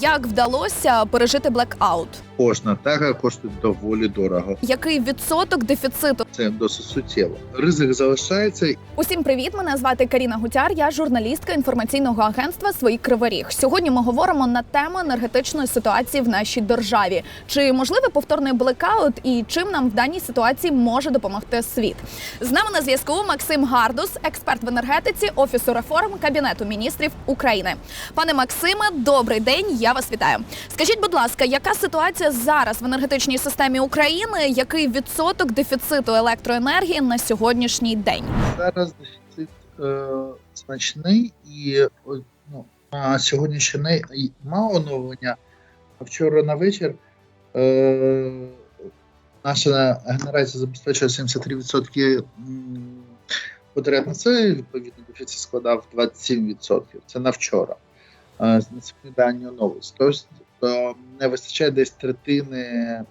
Як вдалося пережити блекаут? Кожна тага коштує доволі дорого. Який відсоток дефіциту? Це досить суттєво. Ризик залишається. Усім привіт! Мене звати Каріна Гутяр. Я журналістка інформаційного агентства Свої Кривий Ріг». Сьогодні ми говоримо на тему енергетичної ситуації в нашій державі. Чи можливий повторний блекаут і чим нам в даній ситуації може допомогти світ? З нами на зв'язку Максим Гардус, експерт в енергетиці офісу реформ Кабінету міністрів України. Пане Максиме, добрий день. Я вас вітаю. Скажіть, будь ласка, яка ситуація зараз в енергетичній системі України? Який відсоток дефіциту електроенергії на сьогоднішній день? Зараз дефіцит е, значний і ну, на сьогоднішній день мало оновлення. А вчора на вечір е, наша генерація забезпечує 73% м, потреб населення, відповідно, дефіцит складав 27%. Це на вчора. Сьогодні дані оновились. Тобто не вистачає десь третини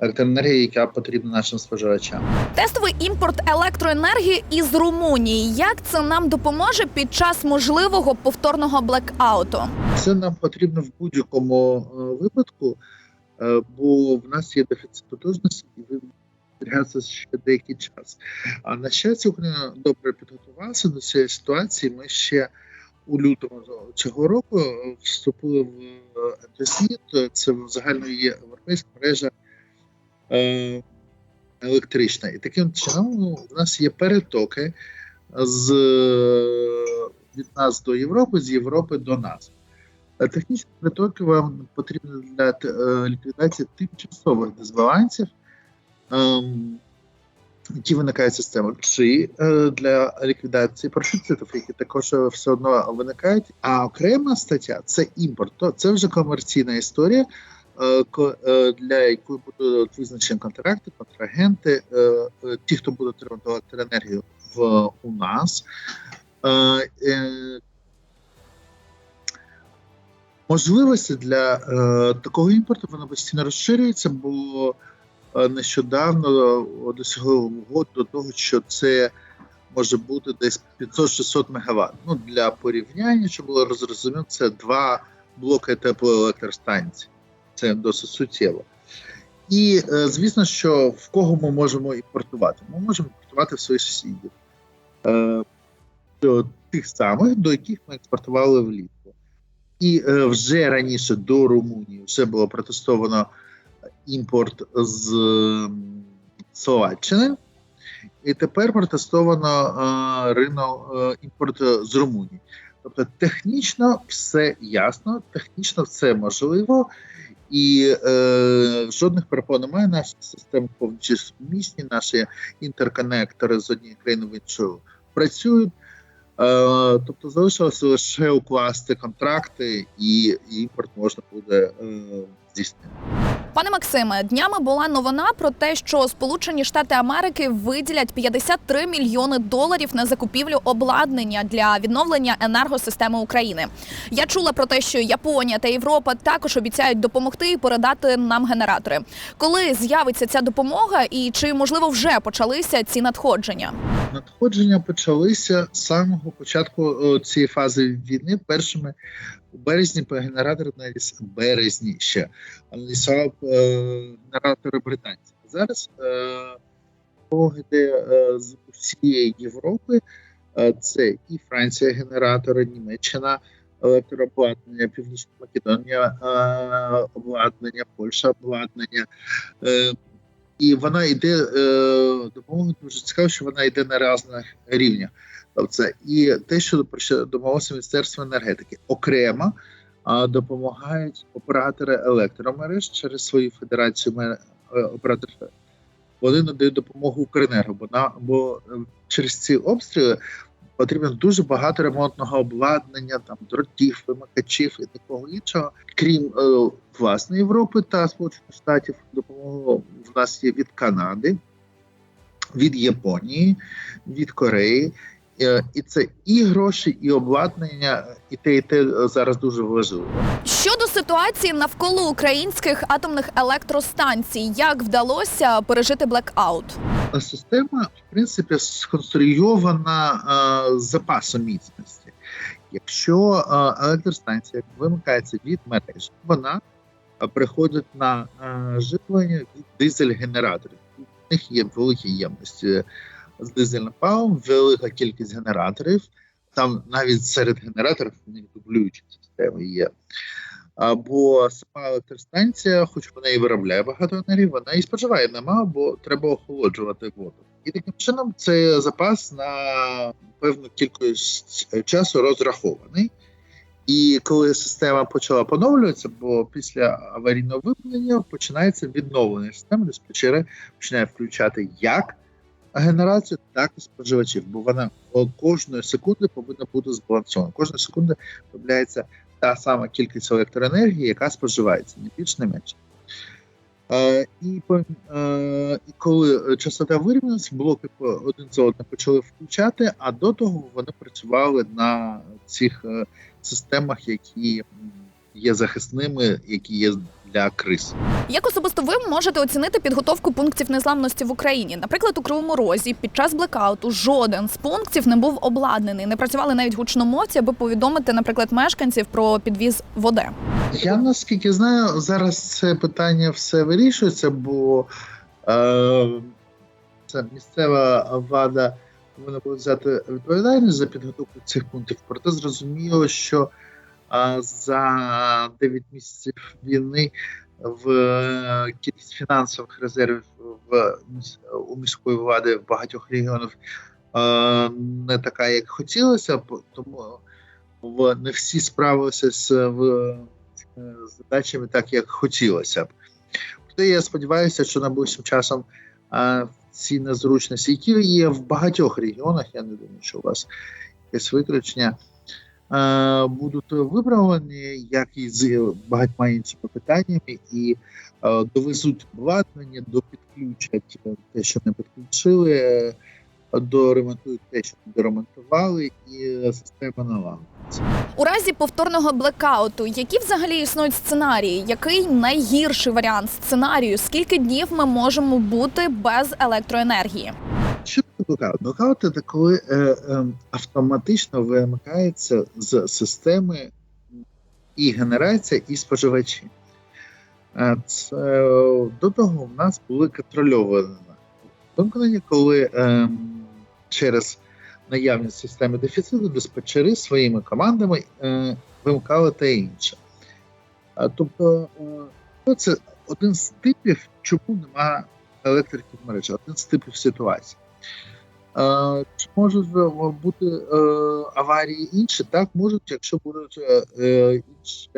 електроенергії, яка потрібна нашим споживачам. Тестовий імпорт електроенергії із Румунії. Як це нам допоможе під час можливого повторного блекауту? Це нам потрібно в будь-якому е, випадку, е, бо в нас є дефіцит потужності і він ще деякий час. А на щастя, Україна добре підготувалася до цієї ситуації. Ми ще у лютому цього року е, вступили в ентосміт. Це загально є європейська мережа е, електрична. І таким чином у нас є перетоки з від нас до Європи, з Європи до нас. Е, Технічні притоки вам потрібні для е, ліквідації тимчасових дисбалансів, ем, які виникають системою, чи е, для ліквідації профіцитів, які також е, все одно виникають. А окрема стаття це імпорт. То це вже комерційна історія, е, для якої будуть визначені контракти, контрагенти, ті, хто буде отримати електроенергію в у нас. Можливості для такого імпорту вони постійно розширюються, бо нещодавно е, досягли угод до того, що це може бути десь 500-600 МВт. Ну, для порівняння, щоб було зрозуміло, це два блоки теплоелектростанцій. Це досить суттєво. І е, звісно, що в кого ми можемо імпортувати? Ми можемо імпортувати в своїх сусідів. Е, до тих самих, до яких ми експортували влітку. І е, вже раніше до Румунії вже було протестовано імпорт з Словаччини, і тепер протестовано е, ринок е, імпорт з Румунії. Тобто технічно все ясно, технічно все можливо, і е, жодних перепон немає. Наші системи повністю наші інтерконектори з однієї країни в іншу працюють. Е, тобто залишилося лише укласти контракти, і імпорт можна буде е, здійснити. Пане Максиме, днями була новина про те, що Сполучені Штати Америки виділять 53 мільйони доларів на закупівлю обладнання для відновлення енергосистеми України. Я чула про те, що Японія та Європа також обіцяють допомогти і передати нам генератори. Коли з'явиться ця допомога, і чи можливо вже почалися ці надходження? Надходження почалися з самого початку е, цієї фази війни. Першими у березні по генератори навіть березні ще анонсував е, генератори британці. Зараз е, допомога е, з усієї Європи. Це і Франція, генератори, Німеччина, електрообладнання, Північна Македонія, обладнання, Польща обладнання. І вона йде допомога дуже цікаво, що вона йде на різних рівнях. Тобто, і те, що про що домовилося Міністерство енергетики, окремо а, допомагають оператори електромереж через свою федерацію е, операторів. Вони надають допомогу Укренерго, бо на бо е, через ці обстріли потрібно дуже багато ремонтного обладнання, там дротів, вимикачів і такого іншого. Крім е, власної Європи та Сполучених Штатів, допомога в нас є від Канади, від Японії, від Кореї. Е, І це і гроші, і обладнання, і те, і те е, зараз дуже важливо. Щодо ситуації навколо українських атомних електростанцій, як вдалося пережити блекаут? Система, в принципі, сконструйована е, з запасом міцності. Якщо е, електростанція вимикається від мережі, вона е, приходить на е, живлення від дизель-генераторів. У них є великі ємності з дизельним паливом, велика кількість генераторів. Там навіть серед генераторів у них дублюючі системи є. А, Бо сама електростанція, хоч вона і виробляє багато енергії, вона і споживає немало, бо треба охолоджувати воду. І таким чином це запас на певну кількість часу розрахований. І коли система почала поновлюватися, бо після аварійного вимкнення починається відновлення системи, диспетчери починає включати як генерацію, так і споживачів, бо вона кожної секунди повинна бути збалансована. Кожної секунди виробляється та сама кількість електроенергії, яка споживається, не більше, не менше. Е, і, е, коли частота вирівнялася, блоки по- один за одним почали включати, а до того вони працювали на цих е, системах, які є захисними, які є для криз. Як особисто ви можете оцінити підготовку пунктів незламності в Україні? Наприклад, у Кривому Розі під час блекауту жоден з пунктів не був обладнаний. Не працювали навіть гучномовці, аби повідомити, наприклад, мешканців про підвіз води. Я наскільки знаю, зараз це питання все вирішується, бо е, це місцева влада повинна буде взяти відповідальність за підготовку цих пунктів. Проте зрозуміло, що за 9 місяців війни в е, кількість фінансових резервів в у міської влади в багатьох регіонів е, не така, як хотілося, тому не всі справилися з е, задачами так, як хотілося б. Проте я сподіваюся, що найближчим часом ці незручності, які є в багатьох регіонах, я не думаю, що у вас якесь виключення, будуть виправлені, як і з багатьма іншими питаннями, і е, довезуть обладнання, допідключать те, що не підключили, е, доремонтують те, що не доремонтували, і система налагодиться. У разі повторного блекауту, які взагалі існують сценарії? Який найгірший варіант сценарію? Скільки днів ми можемо бути без електроенергії? Блокаут? Блокаут це коли е, е, автоматично вимикається з системи і генерація, і споживачі. Е, Це, до того в нас були контрольовані вимкнення, коли е, через наявність системи дефіциту диспетчери своїми командами е, вимикали те інше. Тобто, е, це один з типів, чому немає електрики в мережі, один з типів ситуації. Чи можуть бути е, аварії інші? Так, можуть, якщо будуть е, е, інші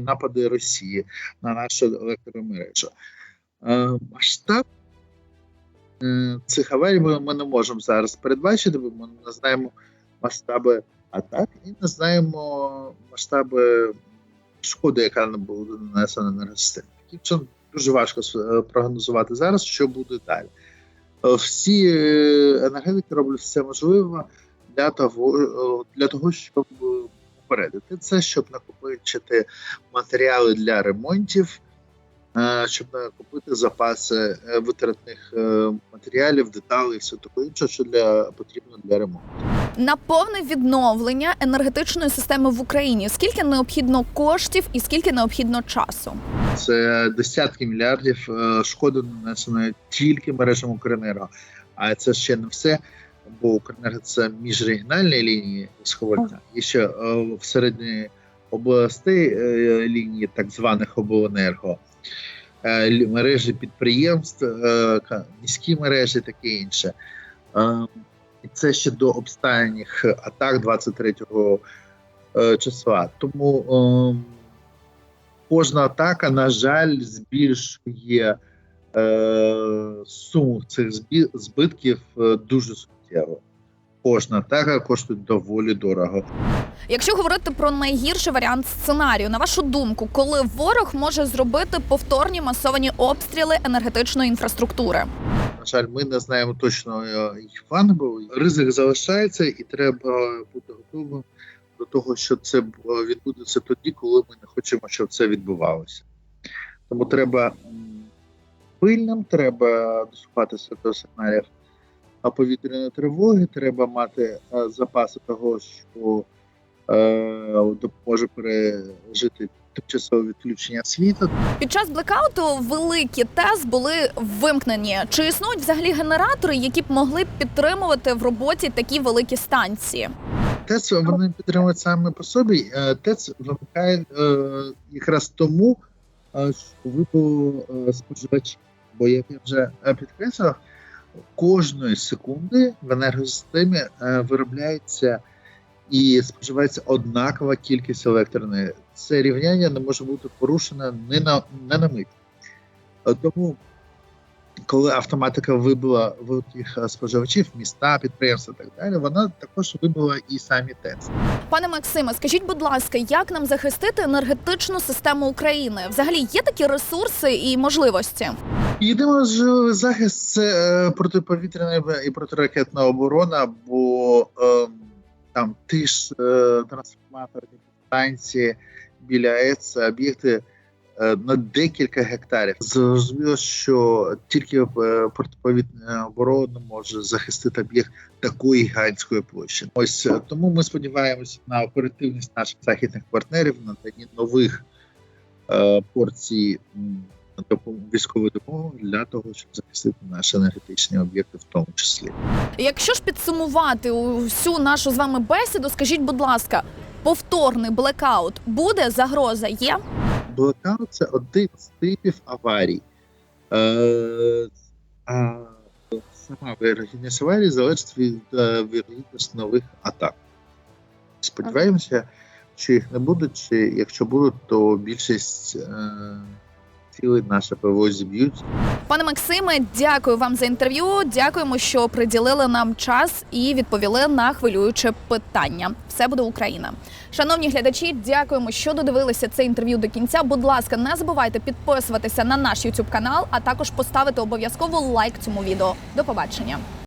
напади Росії на нашу електромережу. Масштаб цих аварій ми, не можемо зараз передбачити, бо ми не знаємо масштаби атак і не знаємо масштаби шкоди, яка буде нанесена на. Таким чином дуже важко прогнозувати зараз, що буде далі. Всі е, енергетики роблять все можливе для того, е, для того, щоб попередити це, щоб накопичити матеріали для ремонтів, щоб накопити запаси е, витратних е, матеріалів, деталей, все таке інше, що для потрібно для ремонту. На повне відновлення енергетичної системи в Україні скільки необхідно коштів і скільки необхідно часу? Це десятки мільярдів е, шкоди нанесено тільки мережам Укренерго. А це ще не все, бо Укренерго це міжрегіональні лінії сховання. І ще е, в середній областей е, лінії так званих обленерго, е, мережі підприємств, е, міські мережі, таке інше. Е, І це ще до обставиних атак 23 е, числа. Тому ем, кожна атака, на жаль, збільшує е, суму цих збитків е, дуже суттєво. Кожна атака коштує доволі дорого. Якщо говорити про найгірший варіант сценарію, на вашу думку, коли ворог може зробити повторні масовані обстріли енергетичної інфраструктури? На жаль, ми не знаємо точно е, їх фангу. Ризик залишається, і треба бути готовим до того, що це відбудеться тоді, коли ми не хочемо, щоб це відбувалося. Тому треба пильним, треба дослухатися до сигналів повітряної тривоги, треба мати е, запаси того, що е, допоможе пережити тимчасове відключення світла. Під час блекауту великі ТЕС були вимкнені. Чи існують взагалі генератори, які б могли підтримувати в роботі такі великі станції? ТЕЦ вони підтримують саме по собі. Е, ТЕЦ вимикає якраз тому, що випав е, споживачі. Бо як я вже підкреслив, кожної секунди в енергосистемі е, виробляється і споживається однакова кількість електроенергії. Це рівняння не може бути порушено не на, не на мить. Е, Тому, коли автоматика вибила великих е, споживачів, міста, підприємства і так далі, вона також вибила і самі ТЕЦ. Пане Максиме, скажіть, будь ласка, як нам захистити енергетичну систему України? Взагалі є такі ресурси і можливості? Єдиний можливий захист це е, протиповітряна і протиракетна оборона, бо е, там ті ж е, трансформаторні станції біля це об'єкти на декілька гектарів. Зрозуміло, що тільки е, протиповітряна оборона може захистити об'єкт такої гігантської площі. Ось е, тому ми сподіваємося на оперативність наших західних партнерів, на наданні нових е, порцій. військової допомоги для того, щоб захистити наші енергетичні об'єкти, в тому числі. Якщо ж підсумувати всю нашу з вами бесіду, скажіть, будь ласка, повторний блекаут буде загроза? Є? Блокаут це один з типів аварій. Е, а сама вирогідність аварії залежить від е, вірогідності нових атак. Сподіваємося, чи їх не буде, чи якщо будуть, то більшість е, цілей наше ПВО зіб'ють. Пане Максиме, дякую вам за інтерв'ю. Дякуємо, що приділили нам час і відповіли на хвилююче питання. Все буде Україна. Шановні глядачі, дякуємо, що додивилися це інтерв'ю до кінця. Будь ласка, не забувайте підписуватися на наш YouTube канал, а також поставити обов'язково лайк цьому відео. До побачення.